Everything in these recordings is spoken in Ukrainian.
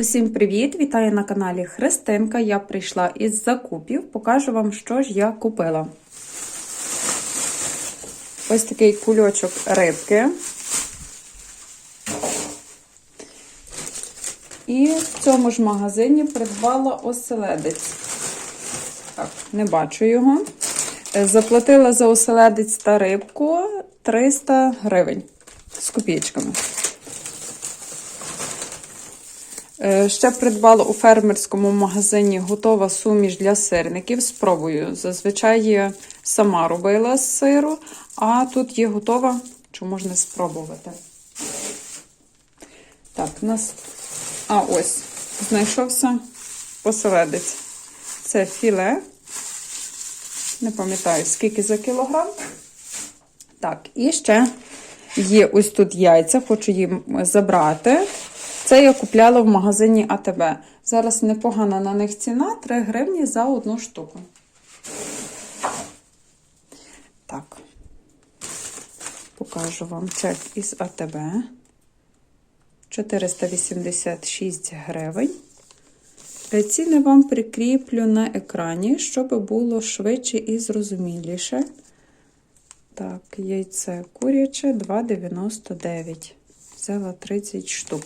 Усім привіт! Вітаю на каналі Христинка. Я прийшла із закупів. Покажу вам, що ж я купила. Ось такий кульочок рибки. І в цьому ж магазині придбала оселедець. Так, не бачу його. Е, Заплатила за оселедець та рибку 300 гривень з копійками. Ще придбала у фермерському магазині готова суміш для сирників. Спробую. Зазвичай я сама робила з сиру, а тут є готова, що можна спробувати. Так, у нас. А ось, знайшовся поселедець. Це філе. Не пам'ятаю, скільки за кілограм. Так, і ще є ось тут яйця, хочу їм забрати. Це я купляла в магазині АТБ. Зараз непогана на них ціна 3 гривні за одну штуку. Так, покажу вам чек із АТБ. 486 гривень. Е, Ціни вам прикріплю на екрані, щоб було швидше і зрозуміліше. Так, яйце куряче 2,99. Взяла 30 штук.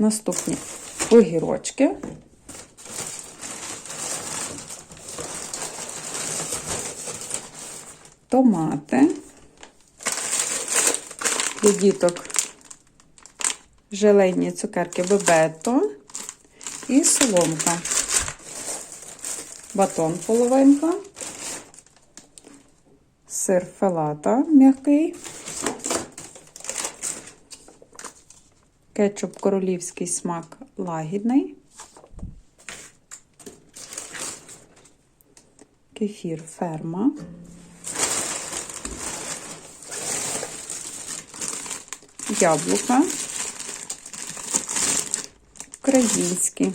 Наступні огірочки. Томати. Для діток желейні цукерки бебето і соломка. Батон половинка. Сир фелата м'який. Кетчуп королівський смак лагідний. Кефір ферма. Яблука. Українські.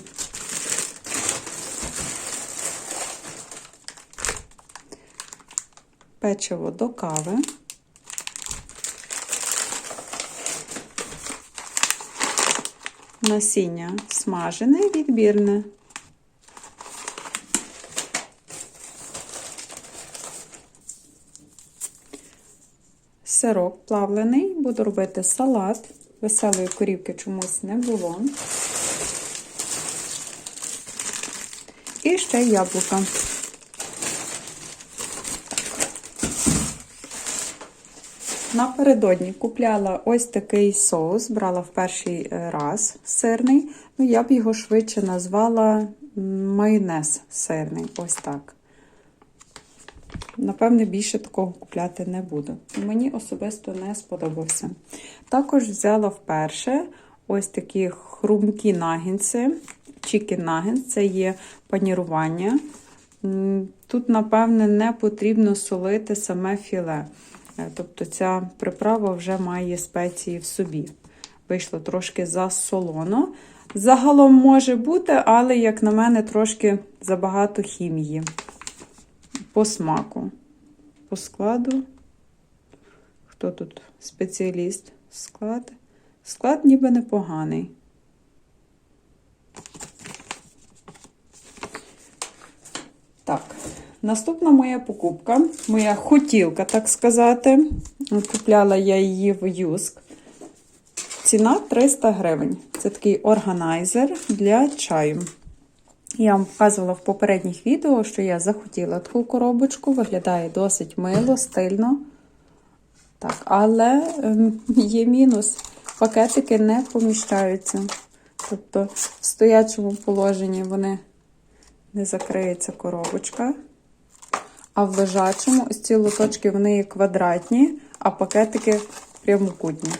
Печиво до кави. Насіння смажене, відбірне. Сирок плавлений, буду робити салат. Веселої корівки чомусь не було. І ще яблука. Напередодні купляла ось такий соус, брала в перший е, раз сирний. Ну, я б його швидше назвала майонез сирний. Ось так. Напевне, більше такого купляти не буду. Мені особисто не сподобався. Також взяла вперше ось такі хрумкі нагінці. Чікен нагінс, це є панірування. Тут, напевне, не потрібно солити саме філе. Е, Тобто ця приправа вже має спеції в собі. Вийшло трошки засолоно. Загалом може бути, але, як на мене, трошки забагато хімії. По смаку. По складу. Хто тут спеціаліст? Склад. Склад ніби непоганий. Так, наступна моя покупка, моя хотілка, так сказати. Купляла я її в Юск. Ціна 300 гривень. Це такий органайзер для чаю. Я вам показувала в попередніх відео, що я захотіла таку коробочку. Виглядає досить мило, стильно. Так, але ем, є мінус. Пакетики не поміщаються. Тобто, в стоячому положенні вони не закриється коробочка. А в лежачому ось ці лоточки вони є квадратні, а пакетики прямокутні.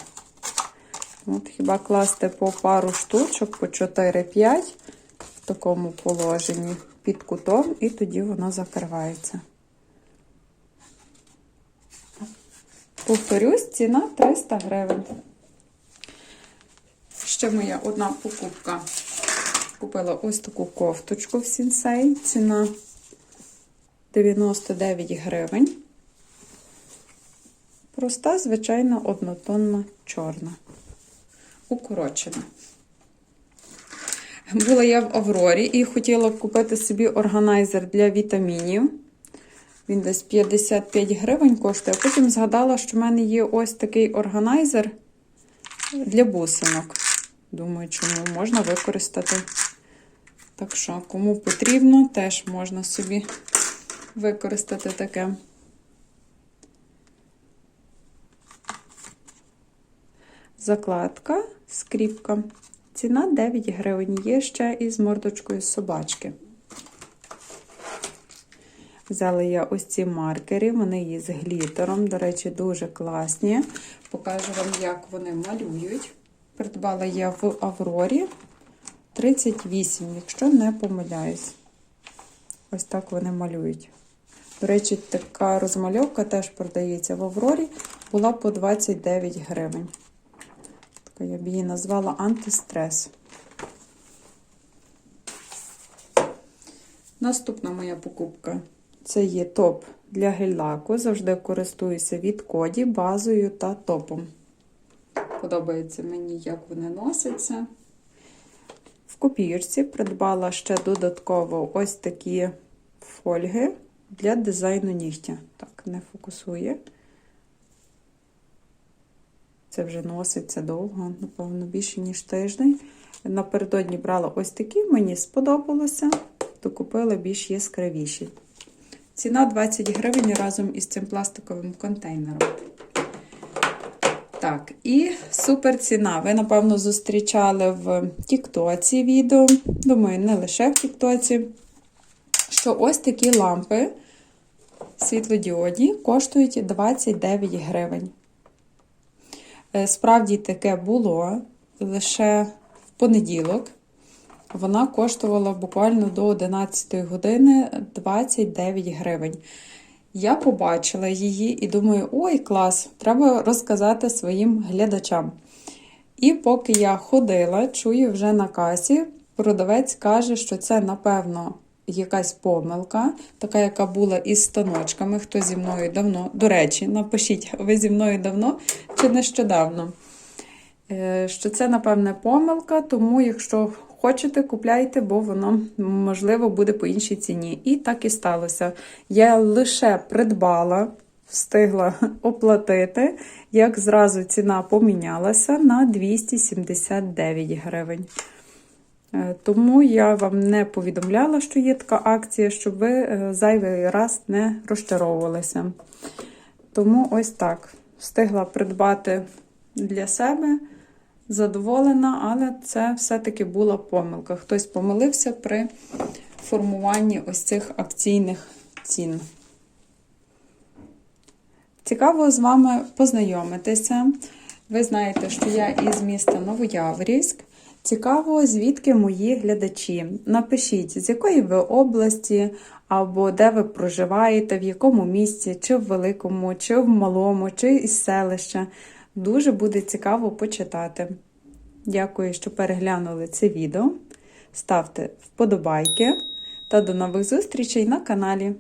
От Хіба класти по пару штучок, по 4-5 в такому положенні під кутом, і тоді воно закривається. Повторюсь, ціна 300 гривень. Ще моя одна покупка. Купила ось таку кофточку в сінсей. Ціна 99 гривень. Проста, звичайна, однотонна чорна. Укорочена. Була я в Аврорі і хотіла купити собі органайзер для вітамінів. Він десь 55 гривень коштує. Потім згадала, що в мене є ось такий органайзер для бусинок. Думаю, чому можна використати. Так що, кому потрібно, теж можна собі використати таке. Закладка, скріпка. Ціна 9 гривень. Є ще із мордочкою собачки. Взяла я ось ці маркери, вони є з глітером. До речі, дуже класні. Покажу вам, як вони малюють. Придбала я в Аврорі 38, якщо не помиляюсь. Ось так вони малюють. До речі, така розмальовка теж продається в Аврорі, була по 29 гривень. Я б її назвала антистрес. Наступна моя покупка це є топ для гель-лаку. Завжди користуюся від коді, базою та топом. Подобається мені, як вони носяться. В копірці придбала ще додатково ось такі фольги для дизайну нігтя. Так, не фокусує. Це вже носиться довго, напевно, більше, ніж тиждень. Напередодні брала ось такі, мені сподобалося, то купила більш яскравіші. Ціна 20 гривень разом із цим пластиковим контейнером. Так, і супер ціна. Ви, напевно, зустрічали в Тіктоці відео. Думаю, не лише в Тіктоці. Що ось такі лампи світлодіодні коштують 29 гривень. Е, Справді таке було лише в понеділок. Вона коштувала буквально до 11 години 29 гривень. Я побачила її і думаю, ой, клас, треба розказати своїм глядачам. І поки я ходила, чую вже на касі, продавець каже, що це, напевно, якась помилка, така, яка була із станочками. Хто зі мною давно, до речі, напишіть, ви зі мною давно чи нещодавно. Е, Що це, напевне, помилка, тому якщо хочете, купляйте, бо воно, можливо, буде по іншій ціні. І так і сталося. Я лише придбала, встигла оплатити, як зразу ціна помінялася на 279 гривень. Е, Тому я вам не повідомляла, що є така акція, щоб ви е, зайвий раз не розчаровувалися. Тому ось так. Встигла придбати для себе, задоволена, але це все-таки була помилка. Хтось помилився при формуванні ось цих акційних цін. Цікаво з вами познайомитися. Ви знаєте, що я із міста Новояворівськ. Цікаво, звідки мої глядачі. Напишіть, з якої ви області, або де ви проживаєте, в якому місті, чи в великому, чи в малому, чи із селища. Дуже буде цікаво почитати. Дякую, що переглянули це відео. Ставте вподобайки та до нових зустрічей на каналі.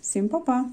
Всім па-па!